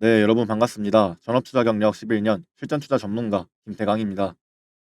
네, 여러분 반갑습니다. 전업투자 경력 11년 실전투자 전문가 김대강입니다.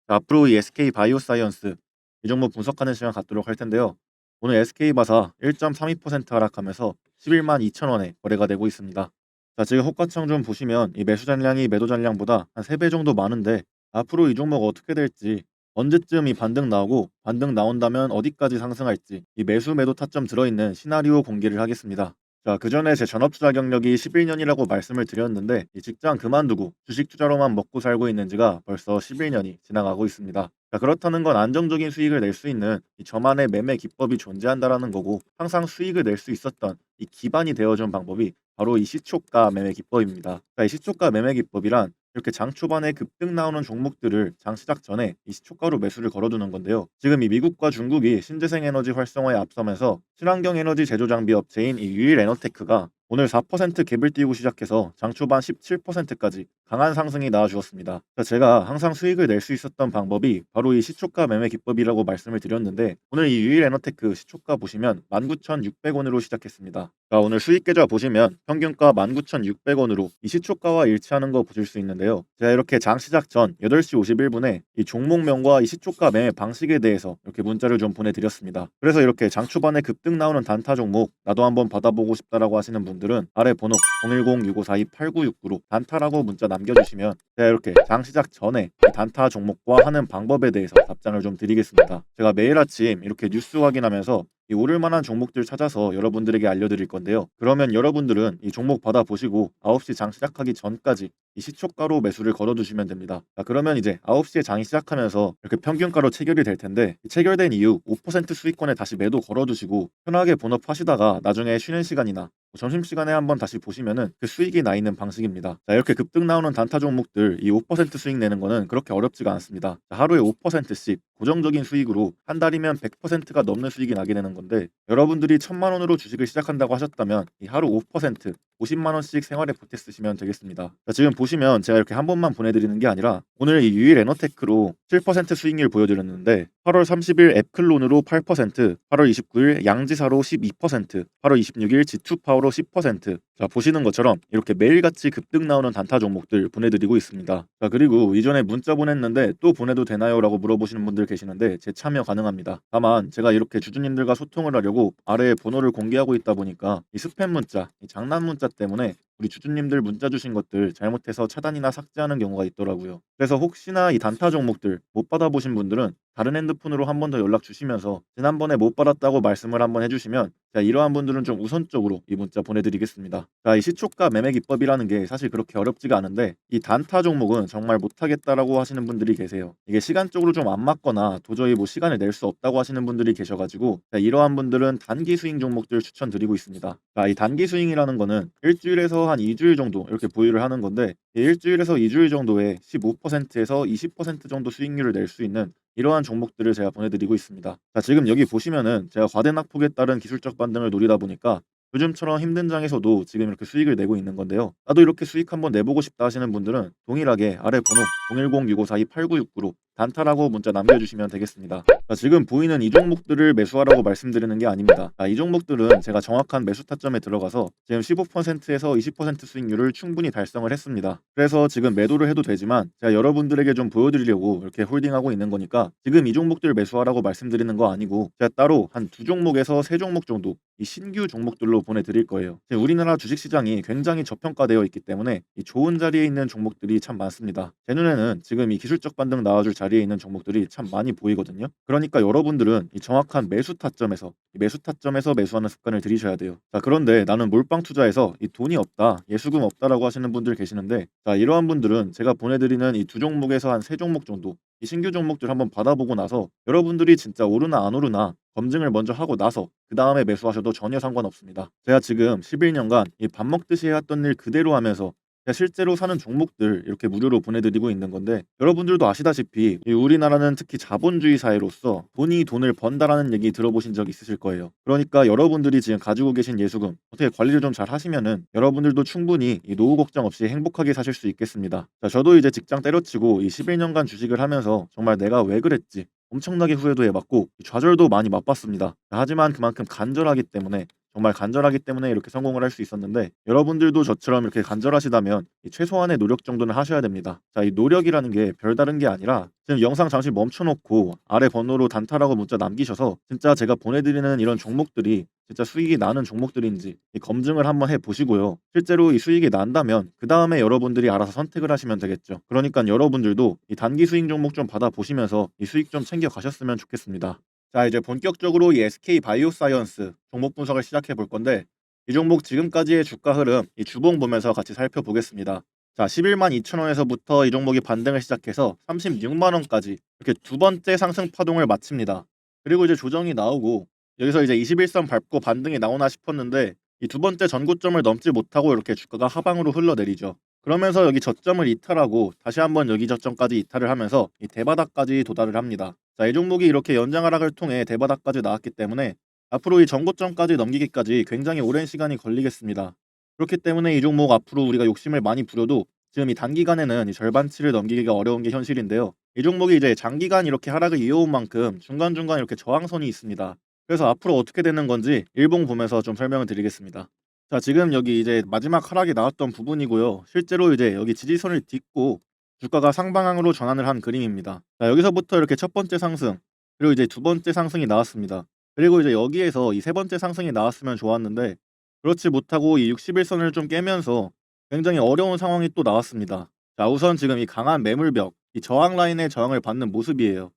자, 앞으로 이 SK 바이오사이언스 이 종목 분석하는 시간 갖도록 할 텐데요. 오늘 SK바사 1.32% 하락하면서 11만 2천 원에 거래가 되고 있습니다. 자, 지금 호가창 좀 보시면 이 매수 잔량이 매도 잔량보다 한 3배 정도 많은데 앞으로 이 종목 어떻게 될지 언제쯤 이 반등 나오고 반등 나온다면 어디까지 상승할지 이 매수 매도 타점 들어있는 시나리오 공개를 하겠습니다. 자, 그 전에 제 전업 투자 경력이 11년이라고 말씀을 드렸는데 이 직장 그만두고 주식 투자로만 먹고 살고 있는 지가 벌써 11년이 지나가고 있습니다. 자, 그렇다는 건 안정적인 수익을 낼 수 있는 이 저만의 매매 기법이 존재한다라는 거고 항상 수익을 낼 수 있었던 이 기반이 되어준 방법이 바로 이 시초가 매매 기법입니다. 자, 이 시초가 매매 기법이란 이렇게 장 초반에 급등 나오는 종목들을 장 시작 전에 이 시초가로 매수를 걸어두는 건데요. 지금 이 미국과 중국이 신재생 에너지 활성화에 앞서면서 친환경 에너지 제조 장비 업체인 이 유일 에너테크가 오늘 4% 갭을 띄우고 시작해서 장 초반 17%까지 강한 상승이 나와주었습니다. 제가 항상 수익을 낼 수 있었던 방법이 바로 이 시초가 매매 기법이라고 말씀을 드렸는데 오늘 이 유일 에너테크 시초가 보시면 19,600원으로 시작했습니다. 자, 오늘 수익 계좌 보시면 평균가 19,600원으로 이 시초가와 일치하는 거 보실 수 있는데요. 제가 이렇게 장 시작 전 8시 51분에 이 종목명과 이 시초가 매매 방식에 대해서 이렇게 문자를 좀 보내드렸습니다. 그래서 이렇게 장 초반에 급등 나오는 단타 종목 나도 한번 받아보고 싶다라고 하시는 분 들은 아래 번호 010-6542-8969로 단타라고 문자 남겨주시면 제가 이렇게 장 시작 전에 이 단타 종목과 하는 방법에 대해서 답장을 좀 드리겠습니다. 제가 매일 아침 이렇게 뉴스 확인하면서 이 오를 만한 종목들 찾아서 여러분들에게 알려드릴 건데요. 그러면 여러분들은 이 종목 받아보시고 9시 장 시작하기 전까지 이 시초가로 매수를 걸어두시면 됩니다. 자, 그러면 이제 9시에 장이 시작하면서 이렇게 평균가로 체결이 될 텐데 이 체결된 이후 5% 수익권에 다시 매도 걸어두시고 편하게 본업하시다가 나중에 쉬는 시간이나 뭐 점심시간에 한번 다시 보시면은 그 수익이 나 있는 방식입니다. 자, 이렇게 급등 나오는 단타 종목들 이 5% 수익 내는 거는 그렇게 어렵지가 않습니다. 자, 하루에 5%씩 고정적인 수익으로 한 달이면 100%가 넘는 수익이 나게 되는 건데 여러분들이 천만 원으로 주식을 시작한다고 하셨다면 이 하루 5% 50만 원씩 생활에 보태 쓰시면 되겠습니다. 자, 지금 보시면 제가 이렇게 한 번만 보내드리는 게 아니라 오늘 이 유일 에너테크로 7% 수익률 보여드렸는데 8월 30일 앱클론으로 8%, 8월 29일 양지사로 12%, 8월 26일 지투파워로 10%. 자 보시는 것처럼 이렇게 매일같이 급등 나오는 단타 종목들 보내드리고 있습니다. 자 그리고 이전에 문자 보냈는데 또 보내도 되나요? 라고 물어보시는 분들 계시는데 제 참여 가능합니다. 다만 제가 이렇게 주주님들과 소통을 하려고 아래에 번호를 공개하고 있다 보니까 이 스팸 문자, 이 장난 문자 때문에 우리 주주님들 문자 주신 것들 잘못해서 차단이나 삭제하는 경우가 있더라고요. 그래서 혹시나 이 단타 종목들 못 받아보신 분들은 다른 핸드폰으로 한 번 더 연락 주시면서 지난번에 못 받았다고 말씀을 한번 해주시면 자 이러한 분들은 좀 우선적으로 이 문자 보내드리겠습니다. 자이 시초가 매매 기법이라는 게 사실 그렇게 어렵지가 않은데 이 단타 종목은 정말 못하겠다라고 하시는 분들이 계세요. 이게 시간적으로 좀 안 맞거나 도저히 뭐 시간을 낼 수 없다고 하시는 분들이 계셔가지고 자, 이러한 분들은 단기 스윙 종목들 추천드리고 있습니다. 자이 단기 스윙이라는 거는 일주일에서 한 2주일 정도 이렇게 보유를 하는 건데 일주일에서 2주일 정도에 15%에서 20% 정도 수익률을 낼 수 있는 이러한 종목들을 제가 보내드리고 있습니다. 자, 지금 여기 보시면은 제가 과대 낙폭에 따른 기술적 반등을 노리다 보니까 요즘처럼 힘든 장에서도 지금 이렇게 수익을 내고 있는 건데요. 나도 이렇게 수익 한번 내보고 싶다 하시는 분들은 동일하게 아래 번호 010-6542-8969로 단타라고 문자 남겨주시면 되겠습니다. 자, 지금 보이는 이 종목들을 매수하라고 말씀드리는 게 아닙니다. 자, 이 종목들은 제가 정확한 매수 타점에 들어가서 지금 15%에서 20% 수익률을 충분히 달성을 했습니다. 그래서 지금 매도를 해도 되지만 제가 여러분들에게 좀 보여드리려고 이렇게 홀딩하고 있는 거니까 지금 이 종목들 매수하라고 말씀드리는 거 아니고 제가 따로 한 두 종목에서 세 종목 정도 이 신규 종목들로 보내드릴 거예요. 우리나라 주식시장이 굉장히 저평가되어 있기 때문에 이 좋은 자리에 있는 종목들이 참 많습니다. 제 눈에는 지금 이 기술적 반등 나와줄 자리에 있는 종목들이 참 많이 보이거든요. 그러니까 여러분들은 이 정확한 매수 타점에서 이 매수 타점에서 매수하는 습관을 들이셔야 돼요. 자 그런데 나는 몰빵 투자에서 이 돈이 없다, 예수금 없다라고 하시는 분들 계시는데 자 이러한 분들은 제가 보내드리는 이 두 종목에서 한 세 종목 정도 이 신규 종목들 한번 받아보고 나서 여러분들이 진짜 오르나 안 오르나 검증을 먼저 하고 나서 그 다음에 매수하셔도 전혀 상관없습니다. 제가 지금 11년간 이 밥 먹듯이 해왔던 일 그대로 하면서 실제로 사는 종목들 이렇게 무료로 보내드리고 있는 건데 여러분들도 아시다시피 우리나라는 특히 자본주의 사회로서 돈이 돈을 번다라는 얘기 들어보신 적 있으실 거예요. 그러니까 여러분들이 지금 가지고 계신 예수금 어떻게 관리를 좀 잘 하시면은 여러분들도 충분히 이 노후 걱정 없이 행복하게 사실 수 있겠습니다. 자, 저도 이제 직장 때려치고 이 11년간 주식을 하면서 정말 내가 왜 그랬지 엄청나게 후회도 해봤고 좌절도 많이 맛봤습니다. 하지만 그만큼 간절하기 때문에 정말 간절하기 때문에 이렇게 성공을 할 수 있었는데 여러분들도 저처럼 이렇게 간절하시다면 이 최소한의 노력 정도는 하셔야 됩니다. 자, 이 노력이라는 게 별다른 게 아니라 지금 영상 잠시 멈춰놓고 아래 번호로 단타라고 문자 남기셔서 진짜 제가 보내드리는 이런 종목들이 진짜 수익이 나는 종목들인지 이 검증을 한번 해보시고요. 실제로 이 수익이 난다면 그 다음에 여러분들이 알아서 선택을 하시면 되겠죠. 그러니까 여러분들도 이 단기 수익 종목 좀 받아보시면서 이 수익 좀 챙겨 가셨으면 좋겠습니다. 자 이제 본격적으로 이 SK 바이오사이언스 종목 분석을 시작해 볼 건데 이 종목 지금까지의 주가 흐름 이 주봉 보면서 같이 살펴보겠습니다. 자 11만 2천 원에서부터 이 종목이 반등을 시작해서 36만 원까지 이렇게 두 번째 상승 파동을 마칩니다. 그리고 이제 조정이 나오고 여기서 이제 21선 밟고 반등이 나오나 싶었는데 이 두 번째 전고점을 넘지 못하고 이렇게 주가가 하방으로 흘러내리죠. 그러면서 여기 저점을 이탈하고 다시 한번 여기 저점까지 이탈을 하면서 이 대바닥까지 도달을 합니다. 자, 이 종목이 이렇게 연장 하락을 통해 대바닥까지 나왔기 때문에 앞으로 이 전고점까지 넘기기까지 굉장히 오랜 시간이 걸리겠습니다. 그렇기 때문에 이 종목 앞으로 우리가 욕심을 많이 부려도 지금 이 단기간에는 이 절반치를 넘기기가 어려운 게 현실인데요. 이 종목이 이제 장기간 이렇게 하락을 이어온 만큼 중간중간 이렇게 저항선이 있습니다. 그래서 앞으로 어떻게 되는 건지 일봉 보면서 좀 설명을 드리겠습니다. 자, 지금 여기 이제 마지막 하락이 나왔던 부분이고요. 실제로 이제 여기 지지선을 딛고 주가가 상방향으로 전환을 한 그림입니다. 자, 여기서부터 이렇게 첫 번째 상승, 그리고 이제 두 번째 상승이 나왔습니다. 그리고 이제 여기에서 이 세 번째 상승이 나왔으면 좋았는데 그렇지 못하고 이 61선을 좀 깨면서 굉장히 어려운 상황이 또 나왔습니다. 자, 우선 지금 이 강한 매물벽, 이 저항 라인의 저항을 받는 모습이에요.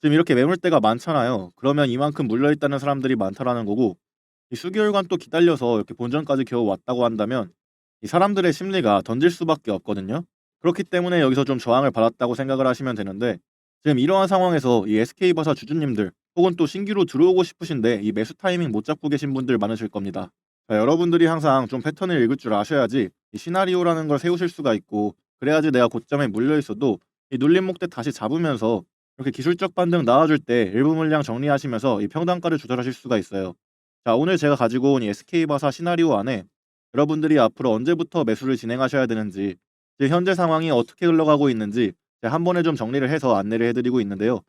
지금 이렇게 매물대가 많잖아요. 그러면 이만큼 물려있다는 사람들이 많다라는 거고 이 수개월간 또 기다려서 이렇게 본전까지 겨우 왔다고 한다면 이 사람들의 심리가 던질 수밖에 없거든요. 그렇기 때문에 여기서 좀 저항을 받았다고 생각을 하시면 되는데 지금 이러한 상황에서 이 SK버사 주주님들 혹은 또 신규로 들어오고 싶으신데 이 매수 타이밍 못 잡고 계신 분들 많으실 겁니다. 자, 여러분들이 항상 좀 패턴을 읽을 줄 아셔야지 이 시나리오라는 걸 세우실 수가 있고 그래야지 내가 고점에 물려 있어도 이 눌림 목대 다시 잡으면서 이렇게 기술적 반등 나와줄 때 일부 물량 정리하시면서 이 평단가를 조절하실 수가 있어요. 자, 오늘 제가 가지고 온이 SK바사 시나리오 안에 여러분들이 앞으로 언제부터 매수를 진행하셔야 되는지, 이제 현재 상황이 어떻게 흘러가고 있는지 한 번에 좀 정리를 해서 안내를 해드리고 있는데요.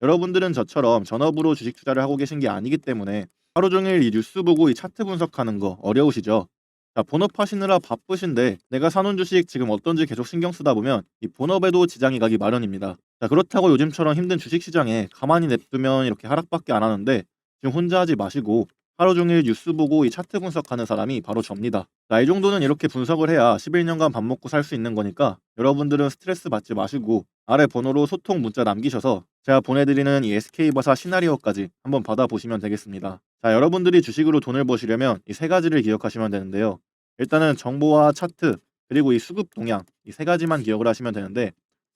여러분들은 저처럼 전업으로 주식 투자를 하고 계신 게 아니기 때문에 하루 종일 이 뉴스 보고 이 차트 분석하는 거 어려우시죠? 자, 본업하시느라 바쁘신데 내가 사놓은 주식 지금 어떤지 계속 신경 쓰다 보면 이 본업에도 지장이 가기 마련입니다. 자, 그렇다고 요즘처럼 힘든 주식 시장에 가만히 냅두면 이렇게 하락밖에 안 하는데 지금 혼자 하지 마시고 하루 종일 뉴스 보고 이 차트 분석하는 사람이 바로 접니다. 자, 이 정도는 이렇게 분석을 해야 11년간 밥 먹고 살 수 있는 거니까 여러분들은 스트레스 받지 마시고 아래 번호로 소통 문자 남기셔서 제가 보내드리는 이 SK버사 시나리오까지 한번 받아보시면 되겠습니다. 자, 여러분들이 주식으로 돈을 버시려면 이 세 가지를 기억하시면 되는데요. 일단은 정보와 차트, 그리고 이 수급 동향, 이 세 가지만 기억을 하시면 되는데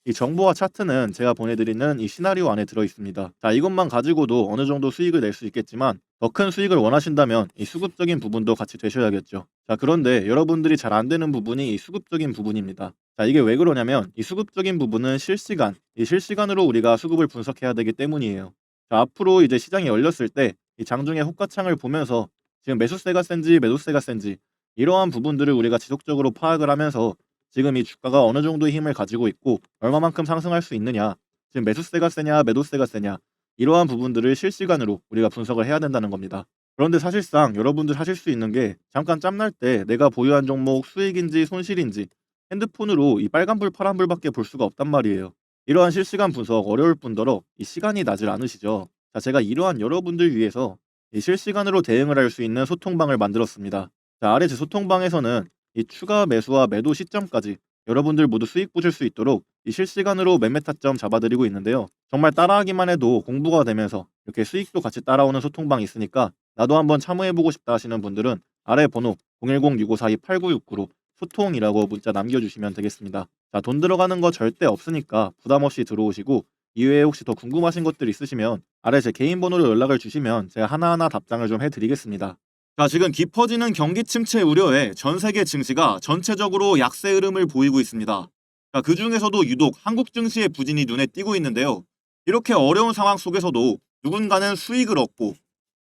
이 정보와 차트는 제가 보내드리는 이 시나리오 안에 들어 있습니다. 자, 이것만 가지고도 어느 정도 수익을 낼 수 있겠지만 더 큰 수익을 원하신다면 이 수급적인 부분도 같이 되셔야겠죠. 자, 그런데 여러분들이 잘 안 되는 부분이 이 수급적인 부분입니다. 자, 이게 왜 그러냐면 이 수급적인 부분은 실시간, 이 실시간으로 우리가 수급을 분석해야 되기 때문이에요. 자, 앞으로 이제 시장이 열렸을 때 이 장중의 호가창을 보면서 지금 매수세가 센지 매도세가 센지 이러한 부분들을 우리가 지속적으로 파악을 하면서 지금 이 주가가 어느 정도의 힘을 가지고 있고 얼마만큼 상승할 수 있느냐 지금 매수세가 세냐 매도세가 세냐 이러한 부분들을 실시간으로 우리가 분석을 해야 된다는 겁니다. 그런데 사실상 여러분들 하실 수 있는 게 잠깐 짬날 때 내가 보유한 종목 수익인지 손실인지 핸드폰으로 이 빨간불 파란불밖에 볼 수가 없단 말이에요. 이러한 실시간 분석 어려울 뿐더러 이 시간이 나질 않으시죠. 자, 제가 이러한 여러분들 위해서 이 실시간으로 대응을 할 수 있는 소통방을 만들었습니다. 자, 아래 제 소통방에서는 이 추가 매수와 매도 시점까지 여러분들 모두 수익 보실 수 있도록 이 실시간으로 매매 타점 잡아드리고 있는데요. 정말 따라하기만 해도 공부가 되면서 이렇게 수익도 같이 따라오는 소통방이 있으니까 나도 한번 참여해보고 싶다 하시는 분들은 아래 번호 010-6542-8969로 소통이라고 문자 남겨주시면 되겠습니다. 자, 돈 들어가는 거 절대 없으니까 부담 없이 들어오시고 이외에 혹시 더 궁금하신 것들 있으시면 아래 제 개인 번호로 연락을 주시면 제가 하나하나 답장을 좀 해드리겠습니다. 자, 지금 깊어지는 경기 침체 우려에 전 세계 증시가 전체적으로 약세 흐름을 보이고 있습니다. 자, 그 중에서도 유독 한국 증시의 부진이 눈에 띄고 있는데요. 이렇게 어려운 상황 속에서도 누군가는 수익을 얻고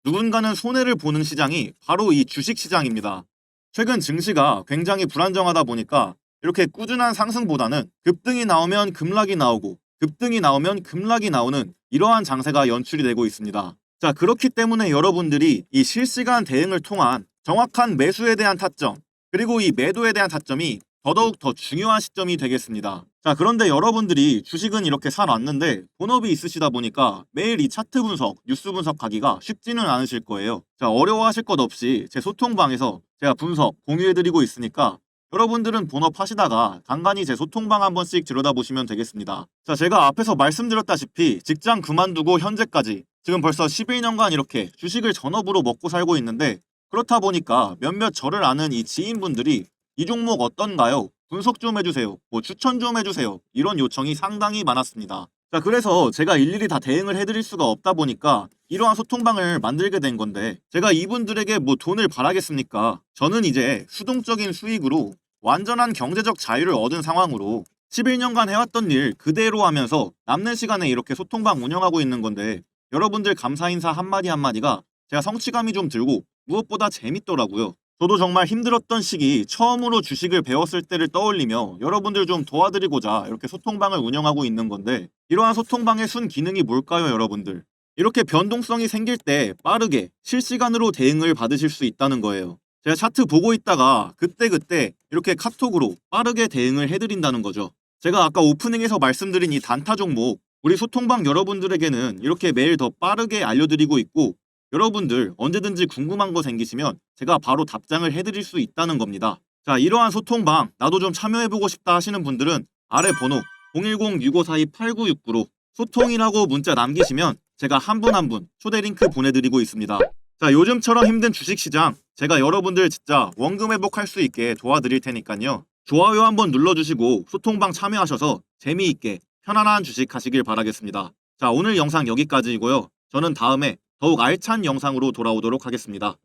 누군가는 손해를 보는 시장이 바로 이 주식 시장입니다. 최근 증시가 굉장히 불안정하다 보니까 이렇게 꾸준한 상승보다는 급등이 나오면 급락이 나오고 급등이 나오면 급락이 나오는 이러한 장세가 연출이 되고 있습니다. 자, 그렇기 때문에 여러분들이 이 실시간 대응을 통한 정확한 매수에 대한 타점, 그리고 이 매도에 대한 타점이 더더욱 더 중요한 시점이 되겠습니다. 자, 그런데 여러분들이 주식은 이렇게 사놨는데 본업이 있으시다 보니까 매일 이 차트 분석, 뉴스 분석하기가 쉽지는 않으실 거예요. 자, 어려워하실 것 없이 제 소통방에서 제가 분석, 공유해드리고 있으니까 여러분들은 본업 하시다가 간간히 제 소통방 한 번씩 들여다보시면 되겠습니다. 자, 제가 앞에서 말씀드렸다시피 직장 그만두고 현재까지 지금 벌써 11년간 이렇게 주식을 전업으로 먹고 살고 있는데 그렇다 보니까 몇몇 저를 아는 이 지인분들이 이 종목 어떤가요? 분석 좀 해주세요. 뭐 추천 좀 해주세요. 이런 요청이 상당히 많았습니다. 자, 그래서 제가 일일이 다 대응을 해드릴 수가 없다 보니까 이러한 소통방을 만들게 된 건데 제가 이분들에게 뭐 돈을 바라겠습니까? 저는 이제 수동적인 수익으로 완전한 경제적 자유를 얻은 상황으로 11년간 해왔던 일 그대로 하면서 남는 시간에 이렇게 소통방 운영하고 있는 건데 여러분들 감사 인사 한마디 한마디가 제가 성취감이 좀 들고 무엇보다 재밌더라고요. 저도 정말 힘들었던 시기 처음으로 주식을 배웠을 때를 떠올리며 여러분들 좀 도와드리고자 이렇게 소통방을 운영하고 있는 건데 이러한 소통방의 순 기능이 뭘까요 여러분들? 이렇게 변동성이 생길 때 빠르게 실시간으로 대응을 받으실 수 있다는 거예요. 제가 차트 보고 있다가 그때그때 이렇게 카톡으로 빠르게 대응을 해드린다는 거죠. 제가 아까 오프닝에서 말씀드린 이 단타 종목 우리 소통방 여러분들에게는 이렇게 매일 더 빠르게 알려드리고 있고 여러분들 언제든지 궁금한 거 생기시면 제가 바로 답장을 해드릴 수 있다는 겁니다. 자, 이러한 소통방 나도 좀 참여해보고 싶다 하시는 분들은 아래 번호 010-6542-8969로 소통이라고 문자 남기시면 제가 한 분 한 분 초대 링크 보내드리고 있습니다. 자, 요즘처럼 힘든 주식시장 제가 여러분들 진짜 원금 회복할 수 있게 도와드릴 테니까요. 좋아요 한번 눌러주시고 소통방 참여하셔서 재미있게 편안한 주식 하시길 바라겠습니다. 자, 오늘 영상 여기까지이고요. 저는 다음에 더욱 알찬 영상으로 돌아오도록 하겠습니다.